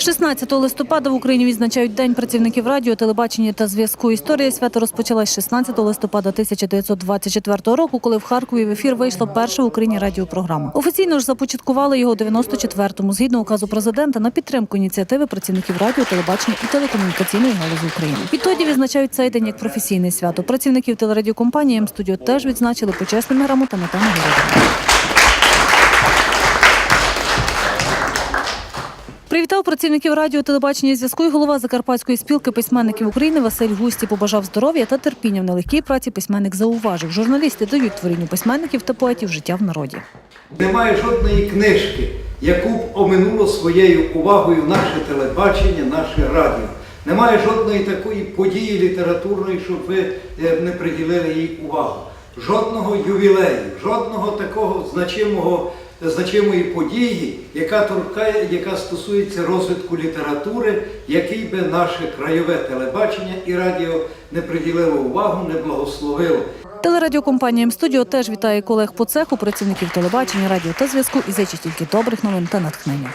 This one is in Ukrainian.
16 листопада в Україні відзначають День працівників радіо, телебачення та зв'язку. Історія свята розпочалась 16 листопада 1924 року, коли в Харкові в ефір вийшла перша в Україні радіопрограма. Офіційно ж започаткували його у 94-му, згідно указу президента на підтримку ініціативи працівників радіо, телебачення і телекомунікаційної галузі України. Відтоді відзначають цей день як професійне свято. Працівників телерадіокомпанії М-студіо теж відзначили почесними грамотами та нагородами. Привітав працівників радіо, телебачення зв'язку і голова Закарпатської спілки письменників України Василь Густі побажав здоров'я та терпіння в нелегкій праці. Письменник зауважив, журналісти дають творінню письменників та поетів життя в народі. Немає жодної книжки, яку б оминуло своєю увагою наше телебачення, наше радіо. Немає жодної такої події літературної, щоб ви е, не приділили їй увагу. Жодного ювілею, жодного такого значимого, значимої події, яка торкає, яка стосується розвитку літератури, який би наше краєве телебачення і радіо не приділило увагу, не благословило. Телерадіокомпанія М-студіо теж вітає колег по цеху, працівників телебачення, радіо та зв'язку і зичить тільки добрих новин та натхнення.